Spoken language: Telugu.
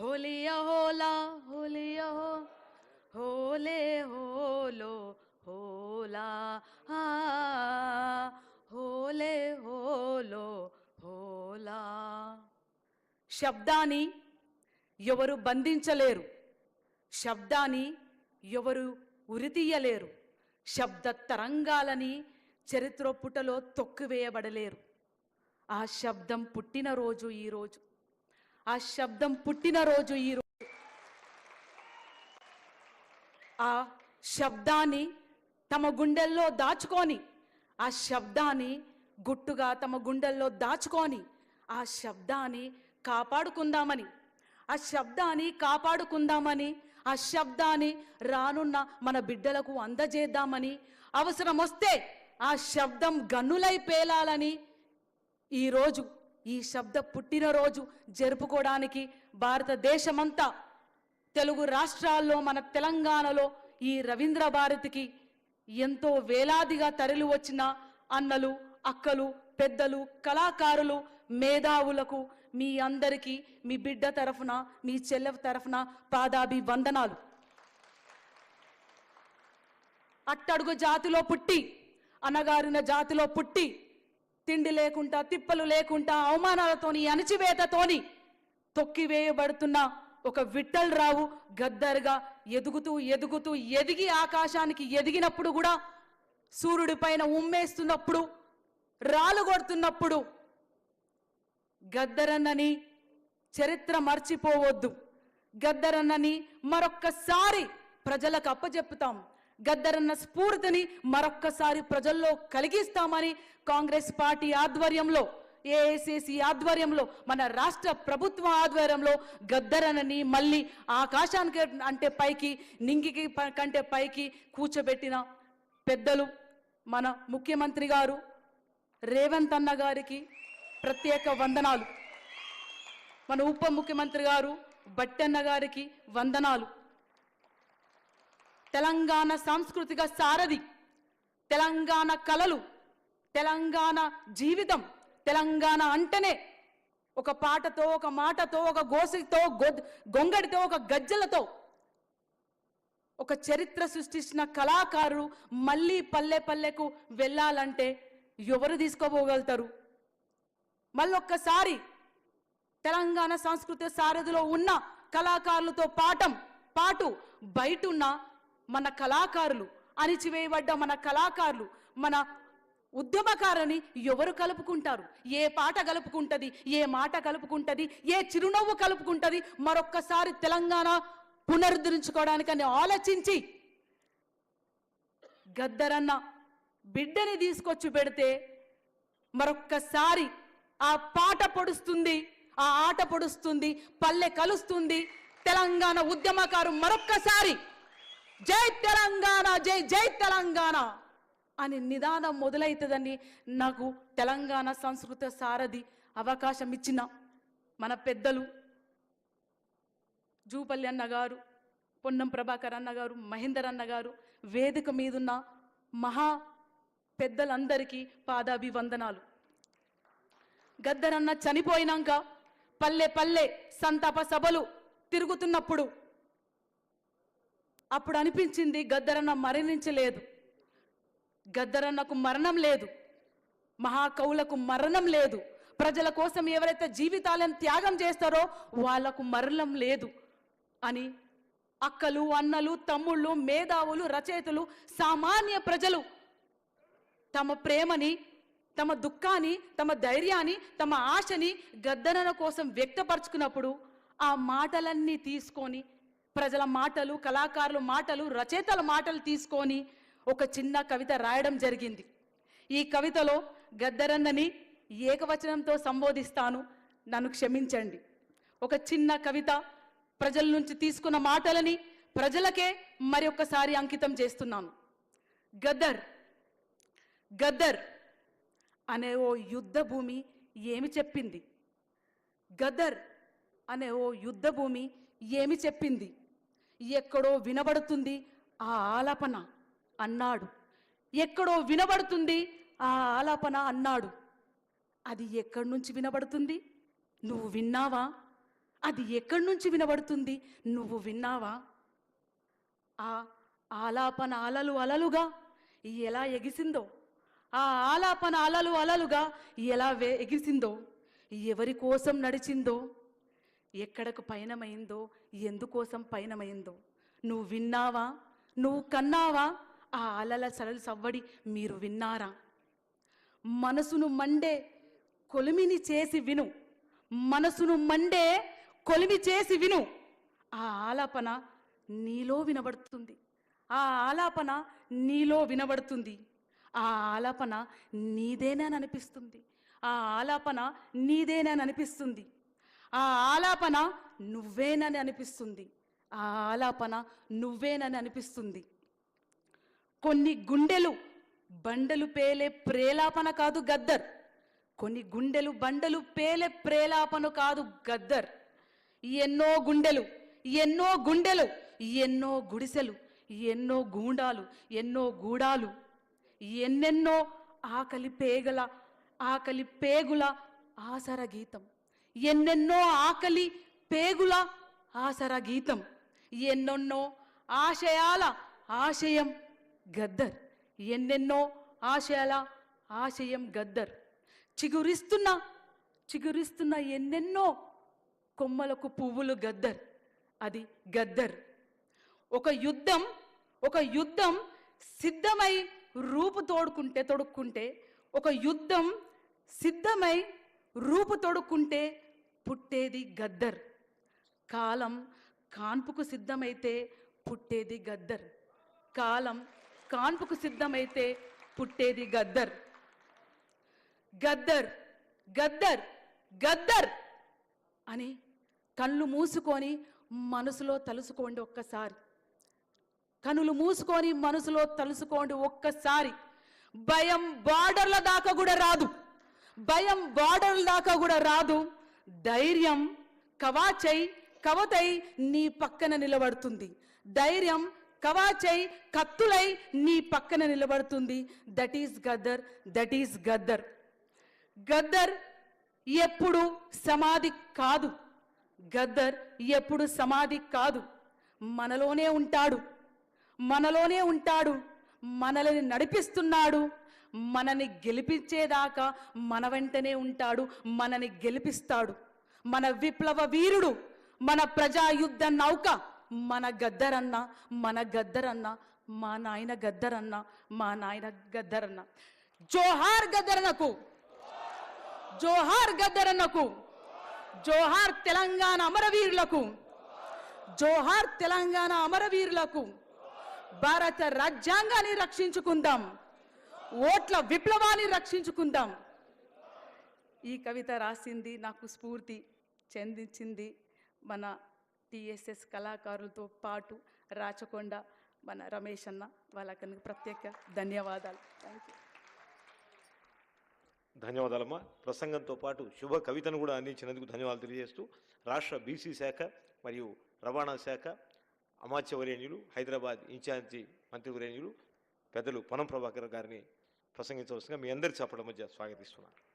హోలియ హోలా హోలియ హో హోలే హోలో హోలా హోలే హోలో హోలా శబ్దాన్ని ఎవరు బంధించలేరు. శబ్దాన్ని ఎవరు ఉరితీయలేరు. శబ్ద తరంగాలని చరిత్ర పుటలో తొక్కివేయబడలేరు. ఆ శబ్దం పుట్టినరోజు ఈరోజు ఆ శబ్దం పుట్టినరోజు ఈరోజు ఆ శబ్దాన్ని తమ గుండెల్లో దాచుకొని ఆ శబ్దాన్ని గుట్టుగా తమ గుండెల్లో దాచుకొని ఆ శబ్దాన్ని కాపాడుకుందామని ఆ శబ్దాన్ని కాపాడుకుందామని ఆ శబ్దాన్ని రానున్న మన బిడ్డలకు అందజేద్దామని అవసరం వస్తే ఆ శబ్దం గన్నులై పేలాలని ఈరోజు ఈ శబ్ద పుట్టినరోజు జరుపుకోవడానికి భారతదేశమంతా తెలుగు రాష్ట్రాల్లో మన తెలంగాణలో ఈ రవీంద్ర భారతికి ఎంతో వేలాదిగా తరలి వచ్చిన అన్నలు అక్కలు పెద్దలు కళాకారులు మేధావులకు మీ అందరికీ మీ బిడ్డ తరఫున మీ చెల్లె తరఫున పాదాభి వందనాలు అట్టడుగు జాతిలో పుట్టి అనగారిన జాతిలో పుట్టి తిండి లేకుండా తిప్పలు లేకుండా అవమానాలతోని అణచివేతతోని తొక్కివేయబడుతున్న ఒక విట్టల్ రావు గద్దరుగా ఎదుగుతూ ఎదుగుతూ ఎదిగి ఆకాశానికి ఎదిగినప్పుడు కూడా సూర్యుడి పైన ఉమ్మేస్తున్నప్పుడు రాళ్ళు కొడుతున్నప్పుడు గద్దరన్నని చరిత్ర మర్చిపోవద్దు. గద్దరన్నని మరొక్కసారి ప్రజలకు అప్పచెప్పుతాం గద్దరన్న స్ఫూర్తిని మరొక్కసారి ప్రజల్లో కలిగిస్తామని కాంగ్రెస్ పార్టీ ఆధ్వర్యంలో ఏఐసిసి ఆధ్వర్యంలో మన రాష్ట్ర ప్రభుత్వ ఆధ్వర్యంలో గద్దరన్నని మళ్ళీ ఆకాశానికి అంటే పైకి నింగికి కంటే పైకి కూర్చోబెట్టిన పెద్దలు మన ముఖ్యమంత్రి గారు రేవంత్ అన్న గారికి ప్రత్యేక వందనాలు. మన ఉప ముఖ్యమంత్రి గారు బట్టన్న గారికి వందనాలు. తెలంగాణ సాంస్కృతిక సారథి తెలంగాణ కళలు తెలంగాణ జీవితం తెలంగాణ అంటేనే ఒక పాటతో ఒక మాటతో ఒక గోసితో గొంగడితో ఒక గజ్జలతో ఒక చరిత్ర సృష్టించిన కళాకారులు మళ్ళీ పల్లె పల్లెకు వెళ్ళాలంటే ఎవరు తీసుకోపోగలుగుతారు? మళ్ళొక్కసారి తెలంగాణ సంస్కృతి సారథిలో ఉన్న కళాకారులతో పాఠం పాటు బయట ఉన్న మన కళాకారులు అణిచివేయబడ్డ మన కళాకారులు మన ఉద్యమకారుని ఎవరు కలుపుకుంటారు? ఏ పాట కలుపుకుంటుంది? ఏ మాట కలుపుకుంటుంది? ఏ చిరునవ్వు కలుపుకుంటుంది? మరొక్కసారి తెలంగాణ పునరుద్ధరించుకోవడానికని ఆలోచించి గద్దరన్న బిడ్డని తీసుకొచ్చి పెడితే మరొక్కసారి ఆ పాట పొడుస్తుంది ఆ ఆట పొడుస్తుంది పల్లె కలుస్తుంది తెలంగాణ ఉద్యమకారు మరొక్కసారి జై తెలంగాణ జై జై తెలంగాణ అని నిదానం మొదలవుతుందని నాకు తెలంగాణ సంస్కృత సారథి అవకాశం ఇచ్చిన మన పెద్దలు జూపల్లి అన్నగారు పొన్నం ప్రభాకర్ అన్నగారు మహేందర్ అన్నగారు వేదిక మీదున్న మహా పెద్దలందరికీ పాదాభివందనాలు. గద్దరన్న చనిపోయినాక పల్లె పల్లె సంతాప సభలు తిరుగుతున్నప్పుడు అప్పుడు అనిపించింది గద్దరన్న మరణించలేదు. గద్దరన్నకు మరణం లేదు. మహాకవులకు మరణం లేదు. ప్రజల కోసం ఎవరైతే జీవితాలను త్యాగం చేస్తారో వాళ్ళకు మరణం లేదు అని అక్కలు అన్నలు తమ్ముళ్ళు మేధావులు రచయితలు సామాన్య ప్రజలు తమ ప్రేమని తమ దుఃఖాన్ని తమ ధైర్యాన్ని తమ ఆశని గద్దరన కోసం వ్యక్తపరుచుకున్నప్పుడు ఆ మాటలన్నీ తీసుకొని ప్రజల మాటలు కళాకారుల మాటలు రచయితల మాటలు తీసుకొని ఒక చిన్న కవిత రాయడం జరిగింది. ఈ కవితలో గద్దరన్నని ఏకవచనంతో సంబోధిస్తాను. నన్ను క్షమించండి. ఒక చిన్న కవిత ప్రజల నుంచి తీసుకున్న మాటలని ప్రజలకే మరి ఒక్కసారి అంకితం చేస్తున్నాను. గద్దర్ గద్దర్ అనే ఓ యుద్ధ భూమి ఏమి చెప్పింది? గదర్ అనే ఓ యుద్ధ భూమి ఏమి చెప్పింది? ఎక్కడో వినబడుతుంది ఆ ఆలాపన అన్నాడు. ఎక్కడో వినబడుతుంది ఆ ఆలాపన అన్నాడు. అది ఎక్కడి నుంచి వినబడుతుంది? నువ్వు విన్నావా? అది ఎక్కడి నుంచి వినబడుతుంది? నువ్వు విన్నావా? ఆ ఆలాపన అలలు అలలుగా ఎలా ఎగిసిందో? ఆ ఆలాపన అలలు అలలుగా ఎలా వే ఎగిసిందో? ఎవరి కోసం నడిచిందో? ఎక్కడకు పయనమైందో ఎందుకోసం పయనమైందో. నువ్వు విన్నావా? నువ్వు కన్నావా? ఆ అలల సలలు సవ్వడి మీరు విన్నారా? మనసును మండే కొలిమిని చేసి విను. మనసును మండే కొలిమి చేసి విను. ఆ ఆలాపన నీలో వినబడుతుంది. ఆ ఆలాపన నీలో వినబడుతుంది. ఆ ఆలాపన నీదేనని అనిపిస్తుంది. ఆ ఆలాపన నీదేనని అనిపిస్తుంది. ఆ ఆలాపన నువ్వేనని అనిపిస్తుంది. ఆ ఆలాపన నువ్వేనని అనిపిస్తుంది. కొన్ని గుండెలు బండలు పేలే ప్రేలాపన కాదు గద్దర్. కొన్ని గుండెలు బండలు పేలే ప్రేలాపన కాదు గద్దర్. ఎన్నో గుండెలు ఎన్నో గుండెలు ఎన్నో గుడిసెలు ఎన్నో గూండాలు ఎన్నో గూడాలు ఎన్నెన్నో ఆకలి పేగల ఆకలి పేగుల ఆసర గీతం ఎన్నెన్నో ఆకలి పేగుల ఆసర గీతం ఎన్నెన్నో ఆశయాల ఆశయం గద్దర్ ఎన్నెన్నో ఆశయాల ఆశయం గద్దర్. చిగురిస్తున్న చిగురిస్తున్న ఎన్నెన్నో కొమ్మలకు పువ్వులు గద్దర్. అది గద్దర్. ఒక యుద్ధం ఒక యుద్ధం సిద్ధమై రూపు తోడుకుంటే తొడుక్కుంటే ఒక యుద్ధం సిద్ధమై రూపు తొడుక్కుంటే పుట్టేది గద్దర్. కాలం కాన్పుకు సిద్ధమైతే పుట్టేది గద్దర్. కాలం కాన్పుకు సిద్ధమైతే పుట్టేది గద్దర్. గద్దర్ గద్దర్ గద్దర్ అని కళ్ళు మూసుకొని మనసులో తలుసుకోండి ఒక్కసారి. కనులు మూసుకొని మనసులో తలుసుకోండి ఒక్కసారి. భయం బార్డర్ల దాకా కూడా రాదు. భయం బార్డర్ల దాకా కూడా రాదు. ధైర్యం కవాచై కవతై నీ పక్కన నిలబడుతుంది. ధైర్యం కవాచై కత్తులై నీ పక్కన నిలబడుతుంది. That is Gaddar that is Gaddar Gaddar ఎప్పుడు సమాధి కాదు. గద్దర్ ఎప్పుడు సమాధి కాదు. మనలోనే ఉంటాడు. మనలోనే ఉంటాడు. మనల్ని నడిపిస్తున్నాడు. మనని గెలిపించేదాకా మన వెంటనే ఉంటాడు మనని గెలిపిస్తాడు. మన విప్లవ వీరుడు మన ప్రజాయుద్ధ నౌక మన గద్దరన్న మన గద్దరన్న మా నాయన గద్దరన్న మా నాయన గద్దరన్న. జోహార్ గద్దరన్నకు జోహార్ గద్దరన్నకు జోహార్ తెలంగాణ అమరవీరులకు జోహార్ తెలంగాణ అమరవీరులకు భారత రాజ్యాంగాన్ని రక్షించుకుందాం. ఓట్ల విప్లవాన్ని రక్షించుకుందాం. ఈ కవిత రాసింది నాకు స్ఫూర్తి చెందించింది మన టిఎస్ఎస్ కళాకారులతో పాటు రాచకొండ మన రమేష్ అన్న వాళ్ళకి ప్రత్యేక ధన్యవాదాలు. Thank you ధన్యవాదాలమ్మా. ప్రసంగంతో పాటు శుభ కవితను కూడా అందించినందుకు ధన్యవాదాలు తెలియజేస్తూ రాష్ట్ర బీసీ శాఖ మరియు రవాణా శాఖ అమాత్యవరేణ్యులు హైదరాబాద్ ఇన్ఛార్జి మంత్రివరేణ్యులు పెద్దలు పొనం ప్రభాకర్ గారిని ప్రసంగించవలసిందిగా మీ అందరి చెప్పడం మధ్య స్వాగతిస్తున్నాను.